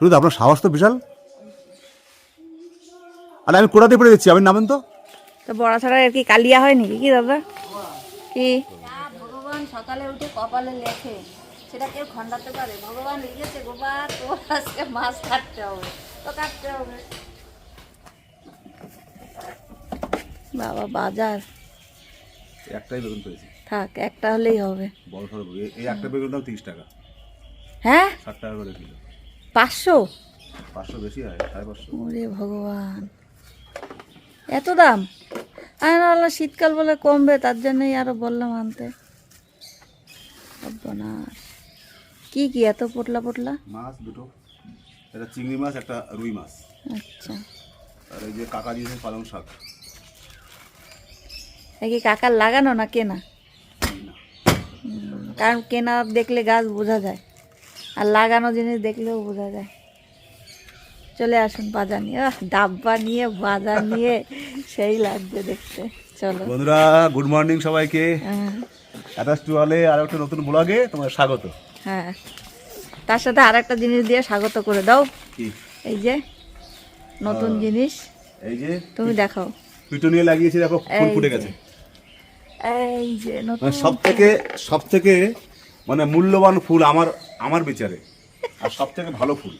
শুধু আপনার সাহস তো বিশাল। আরে আমি কোড়াতে পড়ে দিচ্ছি আপনি নামেন তো। তো বড়া ছাড়া আর কি কালিয়া হয় নাকি? কি দাদা? কি? ভগবান সকালে উঠে কপালে লেখে। সেটা কেউ খণ্ডাতে পারে। ভগবান লিখেছে গোপাল তোর আজকে মাছ কাটতে হবে। তো কাটতে হবে। বাবা বাজার। একটাই বেগুন পেয়েছি। থাক একটা হলেই হবে। বড় সড়ো এই একটা বেগুন দাম তিরিশ টাকা। হ্যাঁ? ষাট টাকা করে কিলো। পাঁচশো? পাঁচশো বেশি হয় সাড়ে পাঁচশো। ওরে ভগবান। এত দাম? আমি ভাবলাম শীতকাল বলে কমবে তার জন্যই আরও বললাম আনতে। সর্বনাশ। কি কি এত পোটলা পোটলা? মাছ দুটো। একটা চিংড়ি মাছ একটা রুই মাছ। আচ্ছা। আর এই যে কাকা দিয়েছে পালং শাক। কি কাকার লাগানো না কেনা? কারণ কেনা দেখলে গাছ বোঝা যায়। আর লাগানো জিনিস দেখলেও বোঝা যায়। চলে আসুন বাজার নিয়ে। ডাব্বা নিয়ে বাজার নিয়ে সেই লাগছে দেখতে। চলো। বন্ধুরা গুড মর্নিং সবাইকে। হ্যাঁ। অ্যাটাচ টুয়ালে আর একটা নতুন ব্লগে তোমার স্বাগত। হ্যাঁ। তার সাথে আর একটা জিনিস দিয়ে স্বাগত করে দাও। এই যে নতুন জিনিস। এই যে তুমি দেখাও। পিটুনিয়া লাগিয়েছি দেখো ফুল ফুটে গেছে। এই যে নতুন মানে সব থেকে সব থেকে মানে মূল্যবান ফুল আমার আমার বিচারে। আর সব থেকে ভালো ফুল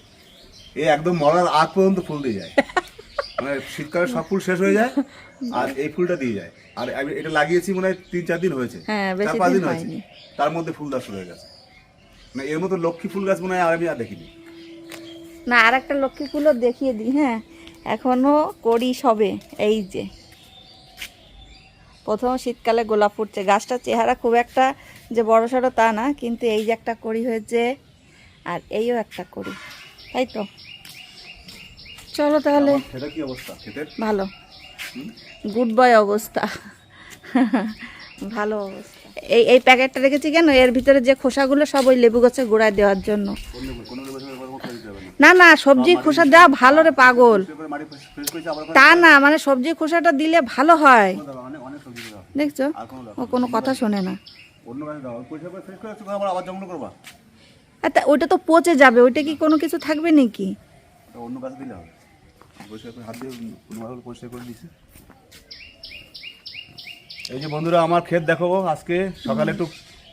এ একদম মরার আগ পর্যন্ত ফুল দিয়ে যায়। মানে শীতকালে সব ফুল শেষ হয়ে যায় আর এই ফুলটা দিয়ে যায়। আর আমি এটা লাগিয়েছি মনে হয় তিন চার দিন হয়েছে হ্যাঁ, চার পাঁচ দিন দিন হয়েছে। তার মধ্যে ফুল দেওয়া শুরু হয়ে গেছে। মানে এর মতো লক্ষ্মী ফুল গাছ মনে হয় আর আমি আর দেখিনি। না আর একটা লক্ষ্মী ফুলও দেখিয়ে দিই হ্যাঁ। এখনও করি সবে এই যে। প্রথম শীতকালে গোলাপ ফুটছে। গাছটার চেহারা খুব একটা যে বড় সড়ো তা না কিন্তু এই যে একটা করি হয়েছে আর এইও একটা করি তাই তো? চলো তাহলে। ভালো। গুড বয় অবস্থা। ভালো অবস্থা। এই এই প্যাকেটটা রেখেছি কেন? এর ভিতরে যে খোসাগুলো সব ওই লেবু গাছের গোড়ায় দেওয়ার জন্য। না। না সবজির খোসা দেওয়া ভালো রে পাগল। তা না মানে সবজির খোসাটা দিলে ভালো হয় দাও অনেক অনেক সবজি দাও দেখছ? ও কোনো কথা শোনে না। অন্য গাছে দাও পরিষ্কার করে ফ্রেশ করে আবার আবার জঙ্গল করবা। আর তা ওইটা তো পচে যাবে ওইটা কি কোনো কিছু থাকবে নাকি? অন্য গাছে দিলে হবে। পরিষ্কার করে হাত দিয়ে কোনোভাবে পরিষ্কার করে দিয়েছি। এই যে বন্ধুরা আমার ক্ষেত দেখো আজকে সকালে একটু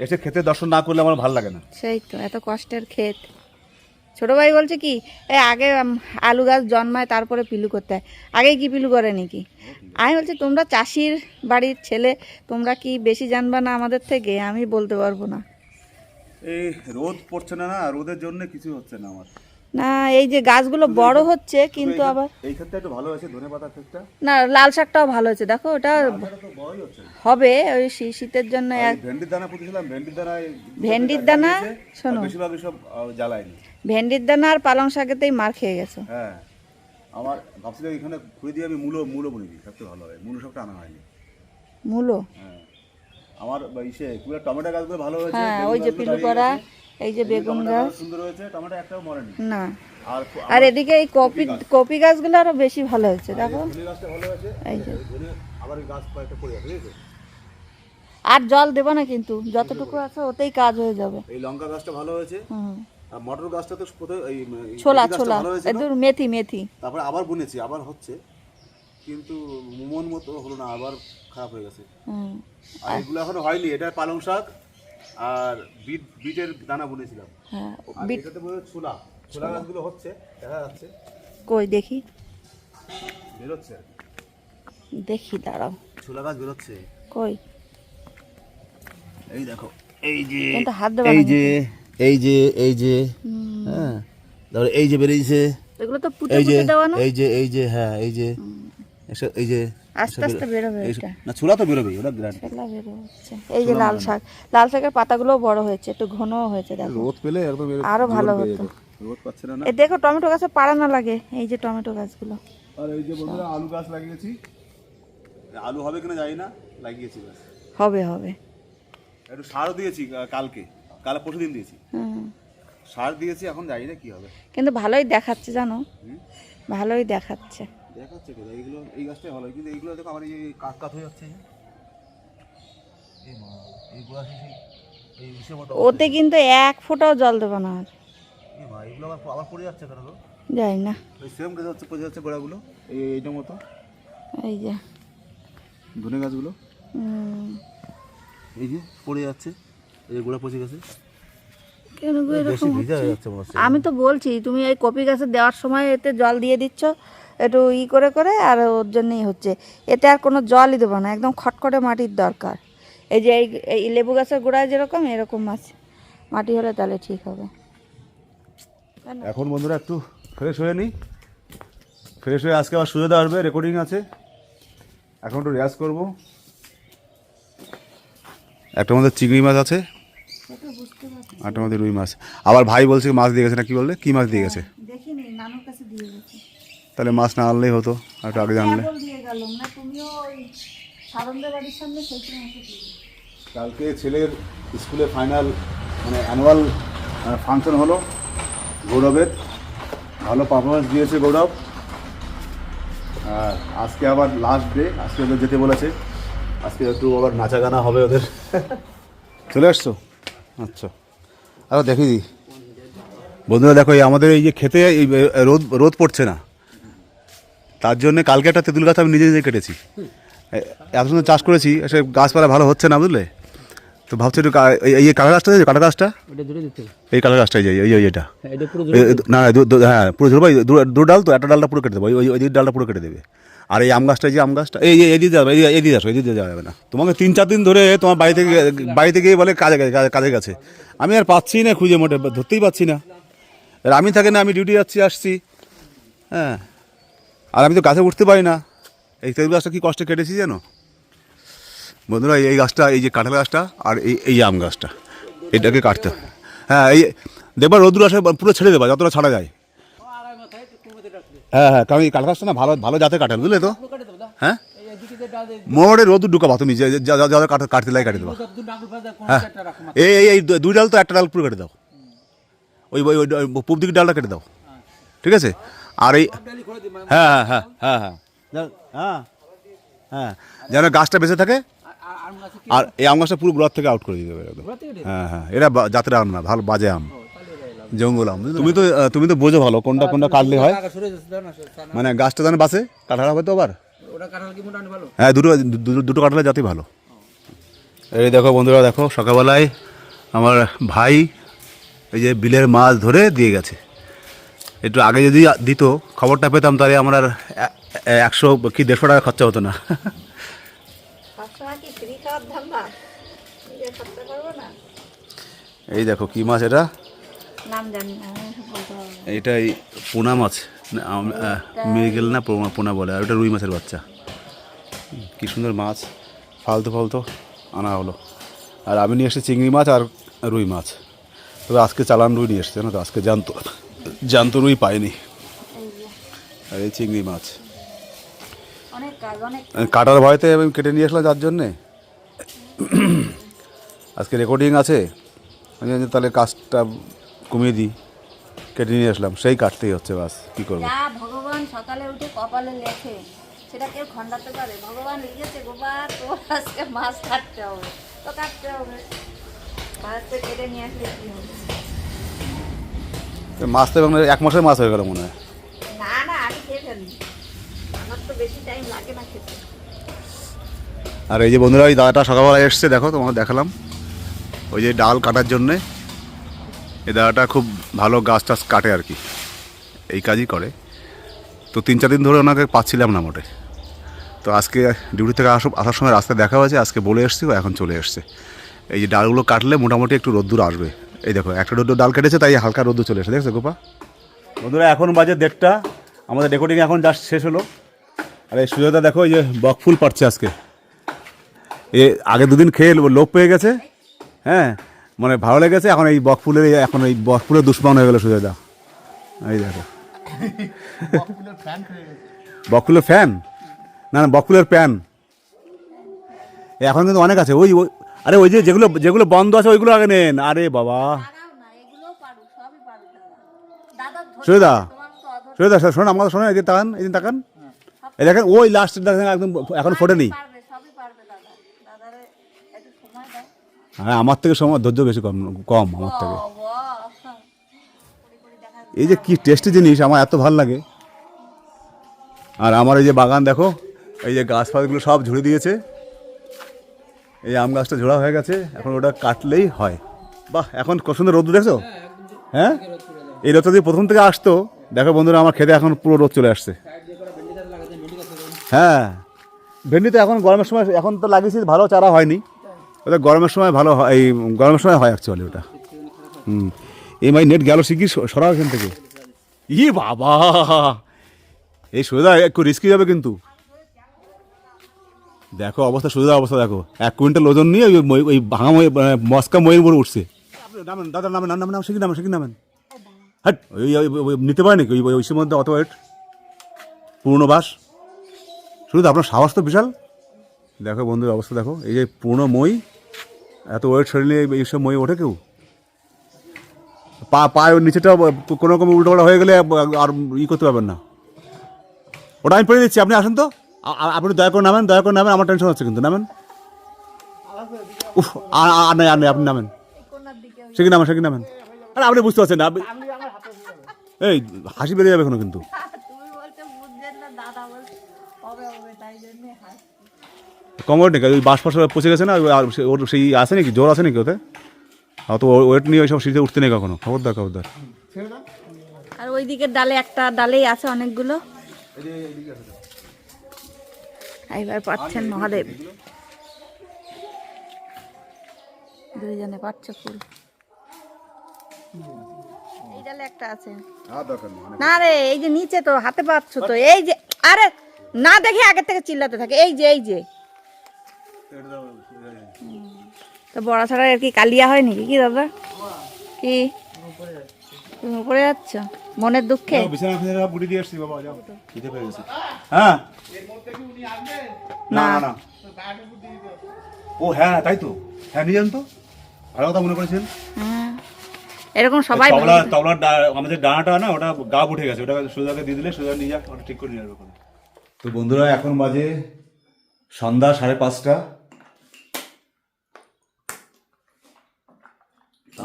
এসে খেতে দর্শন না করলে আমার ভালো লাগে না। সেই তো এত কষ্টের ক্ষেত। ছোট ভাই বলছে কি এই আগে আলু গাছ জন্মায়, তারপরে পিলু করতে হয়। আগে কি পিলু করে নাকি? আমি বলছি, তোমরা চাষির বাড়ির ছেলে, তোমরা কি বেশি জানবা না আমাদের থেকে? আমি বলতে পারব না। এই রোদ পড়ছে না না, রোদের জন্য কিছু হচ্ছে না আমার। না এই যে গাছগুলো বড় হচ্ছে কিন্তু আবার এই ক্ষেতটা একটু ভালো হয়েছে ধনে পাতার ক্ষেতটা? না লাল শাকটাও ভালো হয়েছে দেখো ওটা। হবে ওই শীতের জন্য ভেন্ডির দানা পুঁতেছিলাম ভেন্ডির দানা ভেন্ডির দানা, শোনো। বেশিরভাগ সব জ্বালায়নি। ভেন্ডির দানা আর পালং শাকেতেই মার খেয়ে গেছো। হ্যাঁ আমার ভাবছিলাম এখানে খুঁড়ে দিয়ে আমি মূলো মূলো বুনে দিই সবচেয়ে ভালো হয় মূলো সবটা আনা হয়নি। মূলো? হ্যাঁ আমার ইসে কুড়ে টমেটো গাছগুলো ভালো হয়েছে হ্যাঁ ওই যে পিলু করা। এই যে বেগুন গাছ। সুন্দর হয়েছে টমেটো একটাও মরেনি। না। আর আর এদিকে এই কপি কপি গাছগুলো আরও বেশি ভালো হয়েছে দেখো। ধনে গাছটা ভালো হয়েছে এই যে। আবার গাছ কয়েকটা পড়ে যাবে আর জল দেবো না কিন্তু যতটুকু আছে ওতেই কাজ হয়ে যাবে। এই লঙ্কা গাছটা ভালো হয়েছে। হুম। আর মটর গাছটা তো এই ছোলা ছোলা? এদের মেথি মেথি। তারপরে আবার বুনেছি আবার হচ্ছে। কিন্তু মন মতো হলো না আবার খারাপ হয়ে গেছে। হুম। আর এগুলো এখনও হয়নি এটা পালং শাক। আর বিট বিটের দানা বুনেছিলাম। হ্যাঁ আর বিট এটাতে বোধ ছোলা। ছোলা গাছগুলো হচ্ছে দেখা যাচ্ছে। কই দেখি। বেরোচ্ছে। দেখি দাঁড়াও। ছোলা গাছ বেরোচ্ছে। কই? এই দেখো এই যে এই যে এই যে এই যে হ্যাঁ। তারপরে এই যে বেরিয়েছে। এগুলো তো পুঁতে পুঁতে দেওয়া না? এই যে এই যে হ্যাঁ এই যে এই যে আস্তে আস্তে বেরোবে এটা না ছোলা তো বেরোবে ওটা বিরাট। ছোলা বেরো হচ্ছে এই যে লাল শাক লাল শাকের পাতাগুলো বড় হয়েছে একটু ঘনও হয়েছে দেখো। রোদ পেলে একদম আরও ভালো হতো। রোদ পাচ্ছে না না? এই দেখো টমেটো গাছে পাড়া না লাগে এই যে টমেটো গাছগুলো। আর এই যে বন্ধুরা আলু গাছ লাগিয়েছি। আলু হবে কিনা জানি না লাগিয়েছি গাছ হবে হবে। একটু সারও দিয়েছি কালকে। কাল পরশু দিন দিয়েছি। হুম। সার দিয়েছি এখন জানি না কি হবে। কিন্তু ভালোই দেখাচ্ছে জানো? ভালোই দেখাচ্ছে। দেখাচ্ছে কোথায়? এইগুলো এই গাছটাই ভালো। কিন্তু এইগুলো দেখো আমার এই কাত কাত হয়ে যাচ্ছে। ওতে কিন্তু এক ফোঁটাও জল দেবো না আর। এগুলো আবার পড়ে যাচ্ছে কেন যাই না। ওই সেম গাছ হচ্ছে পড়ে যাচ্ছে গোড়াগুলো। এই এইটার মতো। এই যে। ধনে গাছগুলো। এই যে পড়ে যাচ্ছে। এই গোড়া পচে গেছে। আমি তো বলছি তুমি এই কপি গাছে দেওয়ার সময় এতে জল দিয়ে দিচ্ছ। একটু ই করে করে আর ওর জন্যই হচ্ছে। এতে আর কোনো জলই দেবো না একদম খটখটে মাটির দরকার। এই যে এই এই লেবু গাছের গোড়ায় যেরকম এরকম মাছ। মাটি হলে তাহলে ঠিক হবে। এখন বন্ধুরা একটু ফ্রেশ হয়ে নিই। ফ্রেশ হয়ে আজকে আবার সুযোগ আসবে রেকর্ডিং আছে। এখন একটু রেয়াজ করব। একটা মধ্যে চিংড়ি মাছ আছে একটা মধ্যে রুই মাছ। আবার ভাই বলছে মাছ দিয়ে গেছে না কি বললে? কি মাছ দিয়ে গেছে? দেখিনি নানুর কাছে দিয়ে গেছি। তাহলে মাছ না আনলেই হতো আর একটু আগে জানলে। কালকে ছেলের স্কুলে ফাইনাল মানে অ্যানুয়াল ফাংশন হলো গৌরবের। ভালো পারফরমেন্স দিয়েছে গৌরব। আর আজকে আবার লাস্ট ডে আজকে ওদের যেতে বলেছে। আজকে একটু আবার নাচা গানা হবে ওদের। চলে আসছো? আচ্ছা। আরও দেখি দি বন্ধুরা দেখো এই আমাদের এই যে খেতে এই রোদ রোদ পড়ছে না। তার জন্য কালকে একটা তেঁতুল গাছ আমি নিজে নিজে কেটেছি। এত সুন্দর চাষ করেছি সে গাছপালা ভালো হচ্ছে না বুঝলে? তো ভাবছি একটু এই- কাটা গাছটা কাটা গাছটা। এই কাটা গাছটাই যাই এই এটা। হ্যাঁ, না হ্যাঁ পুরো ধরবো দু- ডাল তো একটা ডালটা পুরো কেটে দেবো ওই ওই- ডালটা পুরো কেটে দেবে। আর এই আম গাছটা যে আম গাছটা এই এই এদিকে যাবে এই এদিকে আসো এদিকে যাওয়া যাবে না। তোমাকে তিন চার দিন ধরে তোমার বাড়ি থেকে বাড়িতে গিয়ে বলে কাজে গেছে কাজে- কাজে গেছে। আমি আর পাচ্ছি না খুঁজে মোটে ধরতেই পাচ্ছি না। আর আমি থাকে না আমি ডিউটি যাচ্ছি আসছি। হ্যাঁ। আর আমি তো গাছে উঠতে পারি না। এই তেল গাছটা কি কষ্টে কেটেছি জানো বন্ধুরা, এই- গাছটা, এই যে কাঁঠাল গাছটা আর এই এই আম গাছটা, এটাকে কাটতে। হ্যাঁ এই দেখবার রোদ্দুর আসে, পুরো ছেড়ে দেবা, যতটা ছাড়া যায়। হ্যাঁ হ্যাঁ কারণ এই কাঁঠাল গাছটা না ভালো ভালো জাতের কাঁঠাল, বুঝলে তো? হ্যাঁ? মোড়ে রোদ্দুর ঢুকাবা তুমি, যে, যা, যা- যা কাঠ কাটতে লাগে কাটে দেবা। হ্যাঁ এই এই দুই ডাল তো একটা ডাল পুরো কেটে দাও। ওই ওই পূব দিকের ডালটা কেটে দাও। ঠিক আছে? আর এই মানে হ্যাঁ হ্যাঁ হ্যাঁ হ্যাঁ যেন- হ্যাঁ। হ্যাঁ যেন গাছটা বেঁচে থাকে আর এই আম গাছটা পুরো গোড়ার থেকে আউট করে দিতে গেলে হ্যাঁ হ্যাঁ এটা বা- জাতের আম না ভালো বাজে আম। জঙ্গল আম তুমি তো তুমি তো বোঝো ভালো কোনটা কোনটা কাটলে হয়। মানে গাছটা যেন বাসে কাঁঠাল হবে তো আবার। ওটা কাটাল কি মোটামুটি ভালো? হ্যাঁ দুটো দুটো কাঁঠালের জাতি ভালো। এই দেখো বন্ধুরা দেখো সকালবেলায় আমার ভাই এই যে বিলের মাছ ধরে দিয়ে গেছে। একটু আগে যদি দিত খবরটা পেতাম তাহলে আমার একশো কি দেড়শো টাকা খরচা হতো না। এই দেখো কি মাছ এটা? এই পোনা মাছ। মৃগেল না পোনা পোনা বলে আর ওটা রুই মাছের বাচ্চা। কি সুন্দর মাছ ফালতু ফালতু আনা হলো। আর আমি নিয়ে এসেছি চিংড়ি মাছ আর রুই মাছ। তবে আজকে চালান রুই নিয়ে এসছে না তো আজকে জানতো জানতো রুই পাইনি আর এই চিংড়ি মাছ। কাটার ভয়তে আমি কেটে নিয়ে আসলাম যার জন্যে। আজকে রেকর্ডিং আছে। আমি জানি তাহলে কাজটা কমিয়ে দিই। কেটে নিয়ে আসলাম। সেই কাটতেই হচ্ছে বাস। কী করব? ভগবান সকালে উঠে কপালে লেখে। সেটা কেউ খণ্ডাতে পারে। ভগবান লিখেছে তোর আজকে মাছ কাটতে হবে। তো কাটতে হবে। কেটে নিয়ে আসলে কি হবে? মাছ তো এক মাসের মাছ হয়ে গেল মনে হয়। না না আমি খেয়ে ফেলি আমার তো বেশি টাইম লাগে না খেতে। আর এই যে বন্ধুরা ওই দাদাটা সকালবেলা এসছে দেখো তোমাকে দেখালাম। ওই যে ডাল কাটার জন্যে। এই দাদাটা খুব ভালো গাছ টাছ কাটে আর কি। এই কাজই করে। তো তিন চার দিন ধরে ওনাকে পাচ্ছিলাম না মোটে। তো আজকে ডিউটি থেকে আসো আসার সময় রাস্তায় দেখা হয়েছে আজকে বলে এসছি ও এখন চলে এসছে। এই যে ডালগুলো কাটলে মোটামুটি একটু রোদ্দুর আসবে। এই দেখো, একটা রোদ্দুর ডাল কেটেছে, তাই হালকা রোদ্দুর চলে এসে দেখছ গোপা? বন্ধুরা, এখন বাজে দেড়টা, আমাদের রেকর্ডিং এখন জাস্ট শেষ হলো। আর এই সুযোগটা দেখো, এই যে বকফুল পাচ্ছে আজকে। এ আগে দুদিন খেয়ে লো- লোপ পেয়ে গেছে হ্যাঁ মানে ভালো লেগেছে, এখন এই বকফুলের এখন এই বকফুলের দুশ্মন হয়ে গেলো সুজয়দা এই দেখো। বকফুলের ফ্যান না না বকফুলের প্যান এখন কিন্তু অনেক আছে ওই- আরে ওই যে যেগুলো যেগুলো বন্ধ আছে ওইগুলো আগে নেন। আরে বাবা। লাগাও না এগুলোও পারো সবই পারো দাদা। ধরে সুজয়দা তোমার তো অধর সুজয়দা শোন আমাকে শোনো এদিকে তাকান এদিন তাকান। এই দেখেন ওই লাস্ট দেখেন একদম এখন ফোটেনি। হ্যাঁ আমার থেকে সময় ধৈর্য বেশি কম কম আমার থেকে। এই যে কি টেস্টি জিনিস আমার এত ভালো লাগে। আর আমার এই যে বাগান দেখো এই যে গাছপালাগুলো সব ঝুড়ে দিয়েছে। এই আম গাছটা ঝোড়া হয়ে গেছে এখন ওটা কাটলেই হয়। বাহ এখন কত সুন্দর রোদ দেখছ? হ্যাঁ এই রোদটা যদি প্রথম থেকে আসতো দেখো বন্ধুরা আমার খেতে এখন পুরো রোদ চলে আসছে। হ্যাঁ ভেন্ডি তো এখন গরমের সময় এখন তো লাগিয়েছি ভালো চারা হয়নি। ওটা গরমের সময় ভালো হয় এই গরমের সময় হয় অ্যাকচুয়ালি ওটা। হুম এই মাই নেট গেল শিখি সরা এখান থেকে। ই বাবা! এই সোজা একটু রিস্কি যাবে কিন্তু। দেখো অবস্থা সোজা অবস্থা দেখো। এক কুইন্টাল ওজন নিয়ে ওই ওই ভাঙা মই মানে মস্কা ময়ের উপরে উঠছে। নামেন দাদা নামেন নামেন নামেন শিখি নামেন শিখি নামেন। হ্যাঁ ওই নিতে পারে নাকি ওই ওই ওইসের মধ্যে অত ওয়েট পুরনো বাস। শুধু আপনার সাহস তো বিশাল। দেখো বন্ধুর অবস্থা দেখো। এই যে পুরনো মই এত ওয়েট শরীরে এইসব মই ওঠে কেউ? পা পায়ের নিচেটা কোনো রকম উল্টোপাল্টা হয়ে গেলে আর ই করতে পারবেন না। ওটা আমি পড়ে দিচ্ছি আপনি আসেন তো। আপনি দয়া করে নামেন দয়া করে নামেন আমার টেনশন হচ্ছে কিন্তু নামেন। উফ আর আর নাই আর নাই আপনি নামেন। সে কি নামেন সে কি নামেন? আরে আপনি বুঝতে পারছেন না আপনি এই হাসি বেরিয়ে যাবে কোনো কিন্তু। তুমি বলছো বুঝছেন না দাদা বলছে হবে হবে তাই জন্যে হাসি কমর নাকি? ওই বাস ফাস পচে গেছে না? ওই আর ওর সেই আছে নাকি? জোর আছে নাকি ওতে? অত ওয়েট নিয়ে ওইসব সিটে উঠতে নেই কখনো। খবরদার খবরদার। আর ওই দিকের ডালে একটা ডালেই আছে অনেকগুলো। এইবার পাচ্ছেন মহাদেব। দুইজনে পাচ্ছে ফুল। এই ডালে একটা আছে। না রে এই যে নিচে তো হাতে পাচ্ছ তো। এই যে আরে না দেখে আগের থেকে চিল্লাতে থাকে। এই যে এই যে। তো বড়া ছাড়া আর কি কালিয়া হয় নাকি কি দাদা? কি? তুমি উপরে যাচ্ছ? মনের দুঃখে? বিছানা ফিছানা বুড়ি দিয়ে আসছি বাবা যাও। খিদে পেয়ে গেছে। হ্যাঁ? না। না না ও হ্যাঁ তাই তো। হ্যাঁ নিয়ে যান তো। ভালো কথা মনে করেছেন। হ্যাঁ। এরকম সবাই তবলা তবলার আমাদের ডানাটা না ওটা গা উঠে গেছে। ওটা সোজাকে দিয়ে দিলে সোজা নিয়ে যাক ওটা ঠিক করে নিয়ে যাবে তো বন্ধুরা এখন বাজে সন্ধ্যা সাড়ে পাঁচটা।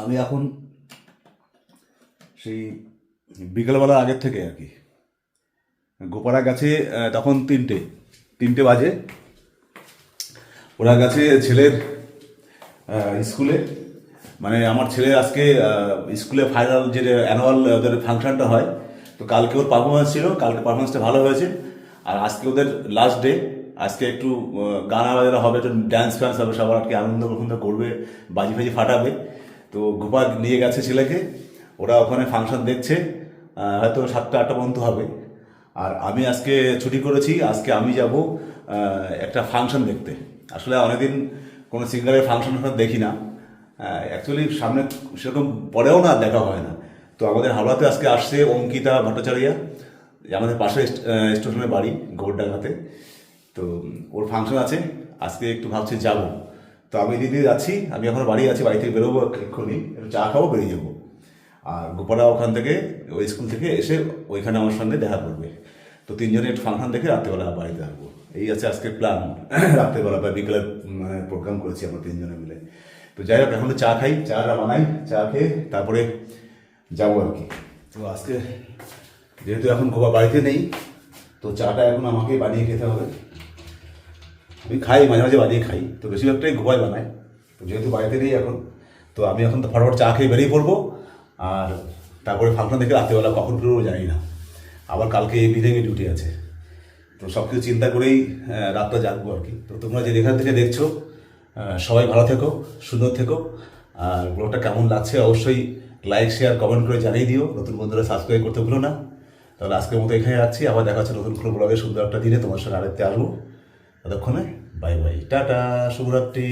আমি এখন সেই বিকেলবেলা আগের থেকে আর কি। গোপারা গেছে তখন তিনটে তিনটে বাজে। ওরা গেছে ছেলের স্কুলে। মানে আমার ছেলে আজকে স্কুলে ফাইনাল যে অ্যানুয়াল ওদের ফাংশনটা হয়, তো কালকে ওর পারফরমেন্স ছিল, কালকে পারফরমেন্সটা ভালো হয়েছে। আর আজকে ওদের লাস্ট ডে আজকে একটু গানা বাজানা হবে একটু ড্যান্স ফ্যান্স হবে, সবার আর কি আনন্দ প্রফন্দ করবে, বাজি ফাজি ফাটাবে। তো গোপাল নিয়ে গেছে ছেলেকে, ওরা ওখানে ফাংশন দেখছে হয়তো সাতটা আটটা পর্যন্ত হবে। আর আমি আজকে ছুটি করেছি, আজকে আমি যাব একটা ফাংশন দেখতে। আসলে অনেকদিন কোনো সিঙ্গারের ফাংশন দেখি না। অ্যাকচুয়ালি সামনে সেরকম পরেও না দেখা হয় না। তো আমাদের হাওড়াতে আজকে আসছে অঙ্কিতা ভট্টাচার্যা আমাদের পাশে স্টেশনের বাড়ি, গোবরডাঙ্গাতে। তো ওর ফাংশন আছে, আজকে একটু ভাবছি যাব। তো আমি দিদি যাচ্ছি, আমি এখন বাড়ি আছি, বাড়ি থেকে বেরোবো এক্ষুনি চা খাব, বেরিয়ে যাব। আর গোপালা ওখান থেকে, ওই স্কুল থেকে এসে ওইখানে আমার সঙ্গে দেখা করবে। তো তিনজনে একটু ফাংশন দেখে রাত্রেবেলা বাড়িতে আসব। এই আছে আজকে প্ল্যান রাত্রেবেলা বা বিকেলের মানে প্রোগ্রাম করেছি আমরা তিনজনে মিলে। তো যাই হোক, এখন চা খাই চাটা বানাই, চা খেয়ে তারপরে যাব আর কি। তো আজকে যেহেতু এখন গোপা বাড়িতে নেই, তো চাটা এখন আমাকে বানিয়ে খেতে হবে। আমি খাই, মাঝে মাঝে বানিয়ে খাই। তো বেশিরভাগটাই গোপাই বানায়। তো যেহেতু বাড়িতে নেই এখন, তো আমি এখন তো ফটাফট চা খেয়ে বেরিয়ে পড়ব। আর তারপরে ফাংশন দেখে রাত্রেবেলা কখন ফিরবো জানি না। আবার কালকে এই বিধেঙে ডিউটি আছে। তো সব কিছু চিন্তা করেই রাতটা জাগবো আর কি। তো তোমরা যে যেখান থেকে দেখছ সবাই ভালো থেকো, সুন্দর থেকো। আর ব্লগটা কেমন লাগছে অবশ্যই লাইক শেয়ার কমেন্ট করে জানিয়ে দিও। নতুন বন্ধুরা সাবস্ক্রাইব করতে ভুলো না। তাহলে আজকের মতো এখানে রাখছি। আবার দেখা হচ্ছে নতুন কোনো ব্লগে সুন্দর একটা দিনে। তোমার সঙ্গে আরেকতে আসব। ততক্ষণে বাই বাই টাটা, শুভরাত্রি।